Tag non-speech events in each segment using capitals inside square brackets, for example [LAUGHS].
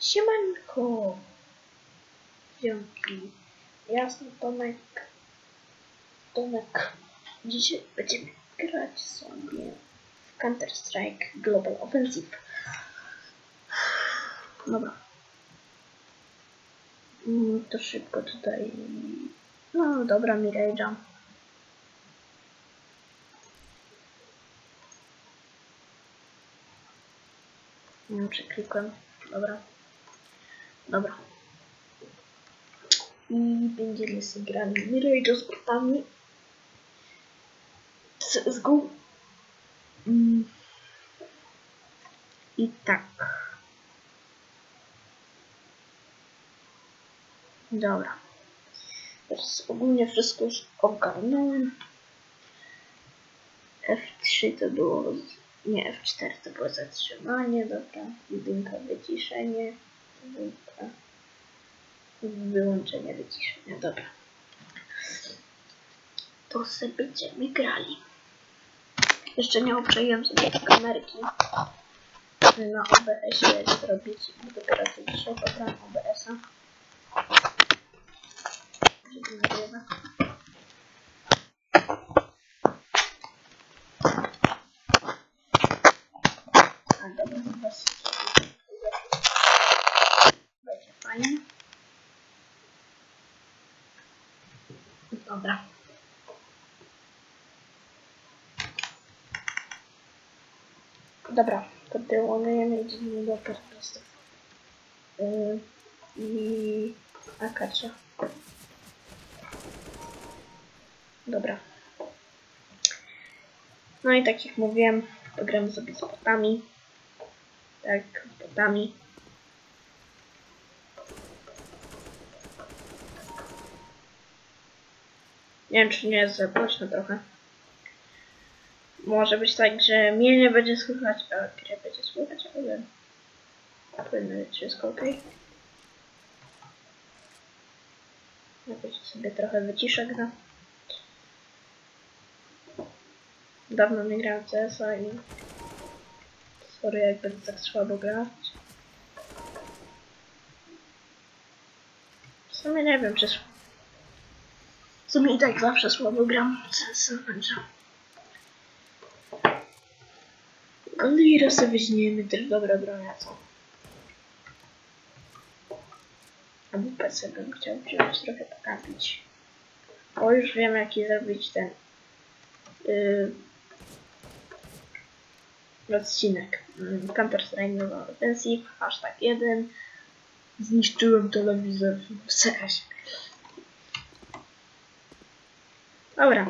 Siemanko! Dzięki. Jasny Tomek. Tomek. Dzisiaj będziemy grać sobie w Counter-Strike Global Offensive. Dobra. Mm, To szybko tutaj. No dobra, Mirage'a. Nie wiem, czy klikłem. Dobra. Dobra. I będziemy sobie grali Mirage'a z botami. CSGO. Mm. I tak. Dobra. Teraz ogólnie wszystko już ogarnąłem. F3 to było... Nie, F4 to było zatrzymanie, dobra. Jedynka wyciszenie. Dwójka. Wyłączenie wyciszenia, dobra. To sobie będziemy grali. Jeszcze nie obczaiłem sobie kamerki na OBS-ie zrobić, dopiero to dzisiaj pobrałem OBS-a. Żeby nagrywać. A dobra, bez będzie fajnie. Dobra. Dobra, podłączujemy jedziemy do podcastów. Yy, I Akacia. Dobra. No i tak jak mówiłem, pogramy sobie z botami. Tak, z. Nie wiem, czy nie jest za głośno trochę. Może być tak, że mnie nie będzie słychać, a grę będzie słychać, ale powinno być wszystko ok. Jakoś sobie trochę wyciszę gra. Dawno nie grałem w CS-a i sorry jak będę tak słabo grać. W sumie nie wiem, czy w sumie i tak zawsze słabo gram w CS-a, i raz też dobra broń, a co? A WPC bym chciał wziąć trochę pokapić. O, już wiem jaki zrobić ten yy, odcinek. Yy, Counter-Strike Offensive, hashtag 1. Zniszczyłem telewizor w CS. Dobra.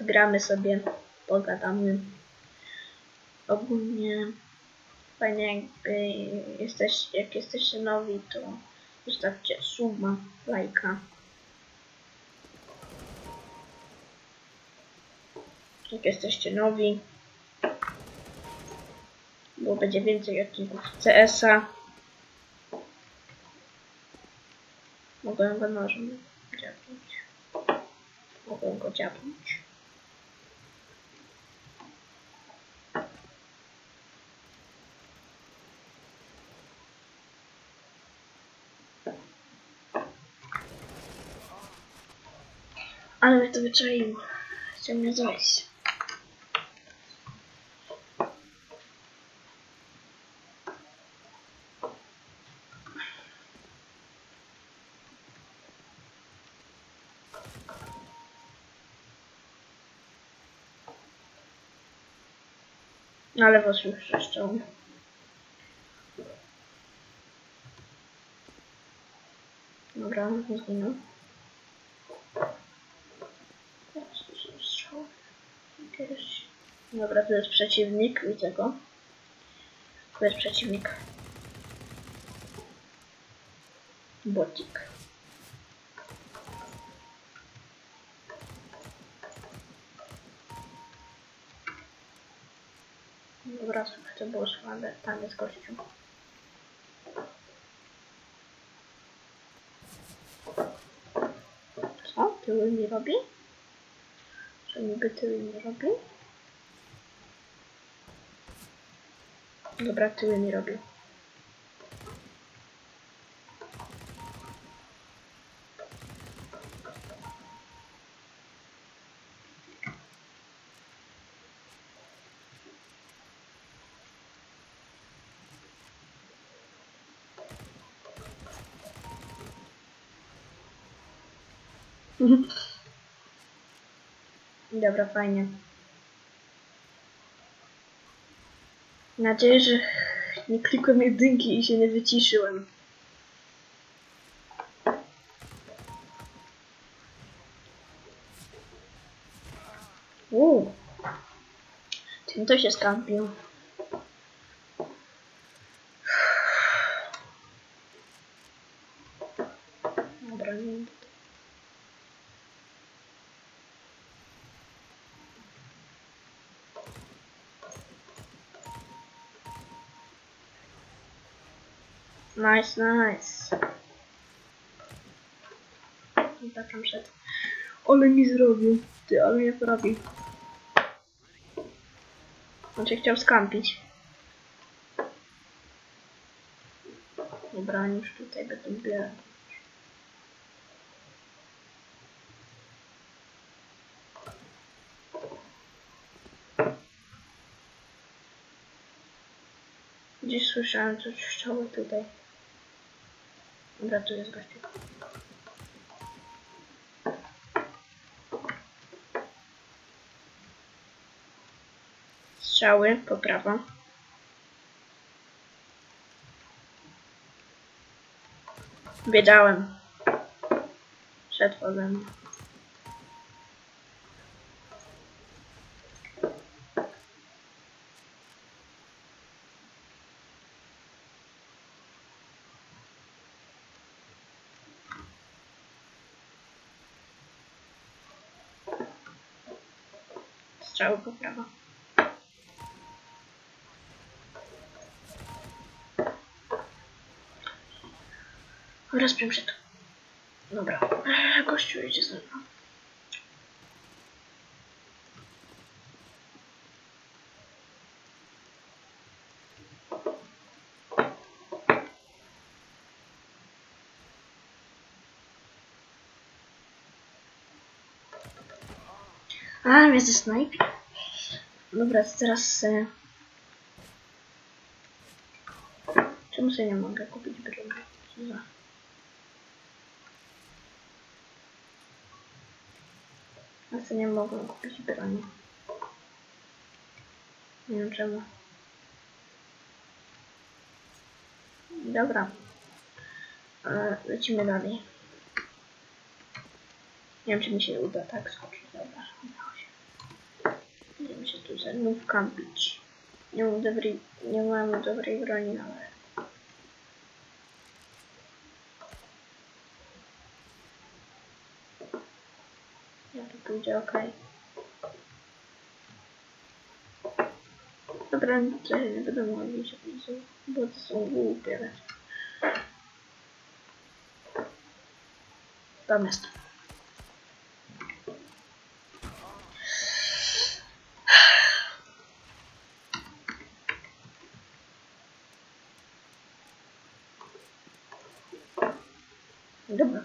Gramy sobie, pogadamy. Ogólnie fajnie jakby jesteś, jak jesteście nowi, to zostawcie suba, lajka. Jak jesteście nowi, bo będzie więcej odcinków CS-a. Mogę go nożem dziabnąć. Mogę go dziabnąć. Ale mnie to wyczaiło. Chciał mnie zajść. Ale was już wrzeszczą. Dobra, zginął. Teraz tu są. Dobra, to jest przeciwnik, widzę go. To jest przeciwnik. Bocik. Dobra, słuchaj, to było słabe. Tam jest gościu. tyły mi robi? Że niby tyły mi robi? Dobra, tyły mi robi. [LAUGHS] Dobra, fajnie. Nadzieję, że nie klikłem jedynki i się nie wyciszyłem. Uuu. Tym to się skampił. Nice, nice. Zapraszam przed. Ale mi zrobił. Ty, ale mnie porobił. Znaczy chciał skampić. Dobra, już tutaj będą zbierać. Gdzieś słyszałem coś strzały tutaj. Dobra, jest gościu. Strzały po prawo. Wiedziałem. Przed ode. Strzały po prawo. Rozpię się tu. Dobra. Gościu idzie ze mną. A, ze snajpi. Dobra, to teraz... E... Czemu sobie nie mogę kupić broni? Co. Ja sobie nie mogę kupić broni. Nie wiem czemu. Dobra. E, lecimy dalej. Nie wiem, czy mi się uda tak skoczyć. Dobra, udało się. Będziemy się tu znów kampić. Nie mam dobrej, nie mam dobrej broni, ale... Ja tu pójdzie, okej. Dobra, to ja nie będę mówić, bo to są głupie. Tam jest. Dobra.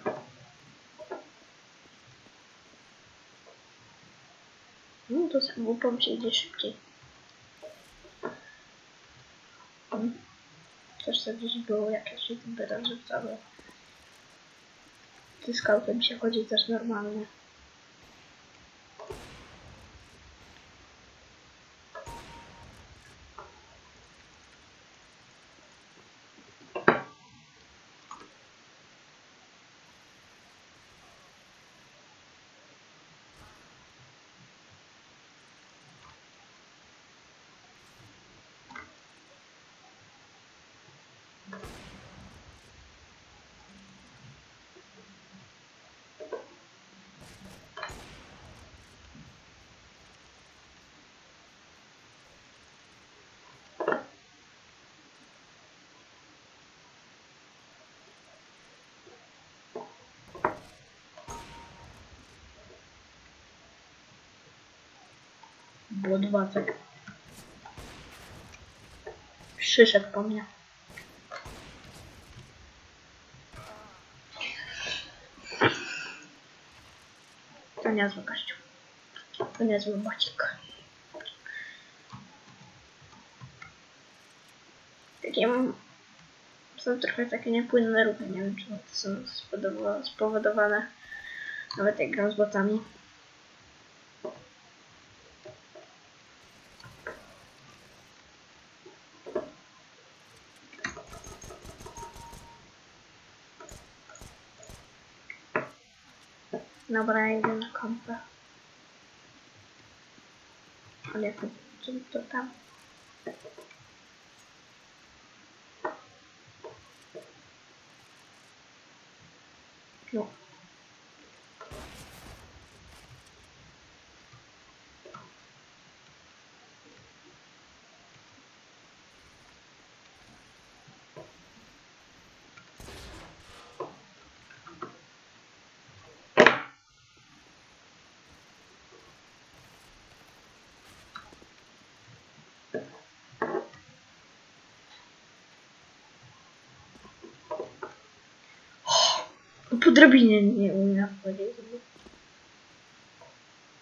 No to z głupą idzie szybciej. Też to gdzieś było jakieś youtubery rozrzucały. Ze scoutem się chodzi też normalnie. Blodwacek. Przyszedł po mnie. To niezły gościu. To niezły bocik. Takie. Są trochę takie niepłynne ruchy. Nie wiem, czy to są spowodowane nawet jak gram z botami. Dobra, idę na kompę. Ale to, co to tam? No. No po drabinie nie umiem wchodzić.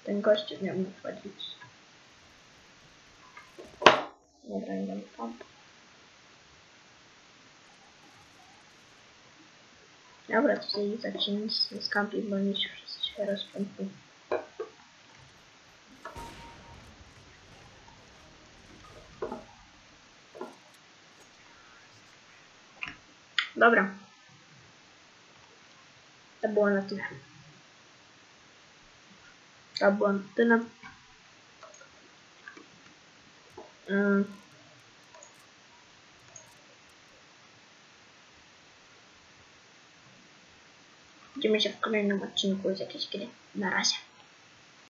Ten gościu nie umie wchodzić. Dobra, idę na pomp. Dobra, tutaj zacznę z, z kampi, bo się wszyscy się rozpędzą. Dobra. To było na tyle. To było na tyle. Mm. Widzimy się w kolejnym odcinku z jakiejś gry. Na razie.